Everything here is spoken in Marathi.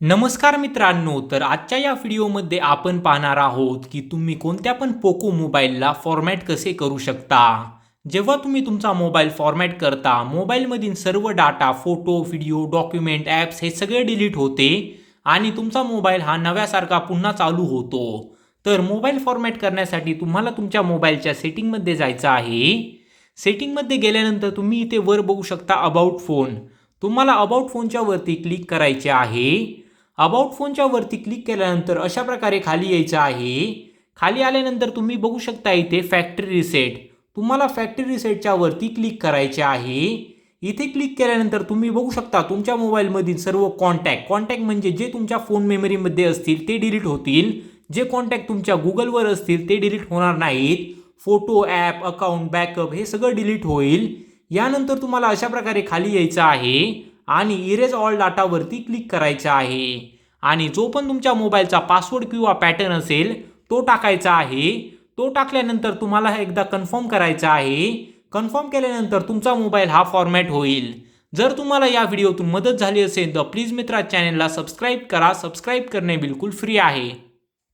नमस्कार मित्रांनो तर आजच्या या व्हिडिओमध्ये आपण पाहणार आहोत की तुम्ही कोणत्या पण पोको मोबाईलला फॉर्मॅट कसे करू शकता? जेव्हा तुम्ही तुमचा मोबाईल फॉर्मॅट करता मोबाईलमधील सर्व data photo video document apps हे सगळे डिलीट होते आणि तुमचा मोबाईल हा नव्यासारखा पुन्हा चालू होतो. तर मोबाईल फॉर्मॅट करण्यासाठी तुम्हाला तुमच्या मोबाईलच्या सेटिंगमध्ये जायचं आहे. सेटिंगमध्ये गेल्यानंतर तुम्ही इथे वर बघू शकता अबाउट फोन तुम्हाला अबाउट फोनच्या वरती क्लिक करायचे आहे. अबाउट फोनच्या वरती क्लिक केल्यानंतर अशा प्रकारे खाली यायचं आहे. खाली आल्यानंतर तुम्ही बघू शकता इथे फॅक्टरी रिसेट. तुम्हाला फॅक्टरी रिसेटच्या वरती क्लिक करायचे आहे. इथे क्लिक केल्यानंतर तुम्ही बघू शकता तुमच्या मोबाईलमधील सर्व कॉन्टॅक्ट. कॉन्टॅक्ट म्हणजे जे तुमच्या फोन मेमरीमध्ये असतील ते डिलीट होतील. जे कॉन्टॅक्ट तुमच्या गुगलवर असतील ते डिलीट होणार नाहीत. फोटो ॲप अकाउंट बॅकअप हे सगळं डिलीट होईल. यानंतर तुम्हाला अशा प्रकारे खाली यायचं आहे. आणि इरेज ऑल डाटावरती क्लिक करायचं आहे. आणि जो पण तुमच्या मोबाईलचा पासवर्ड किंवा पॅटर्न असेल तो टाकायचा आहे. तो टाकल्यानंतर तुम्हाला एकदा कन्फर्म करायचा आहे. कन्फर्म केल्यानंतर तुमचा मोबाईल हा फॉर्मॅट होईल. जर तुम्हाला या व्हिडिओतून मदत झाली असेल तर प्लीज मित्रा चॅनलला सबस्क्राईब करा. सबस्क्राईब करणे बिलकुल फ्री आहे.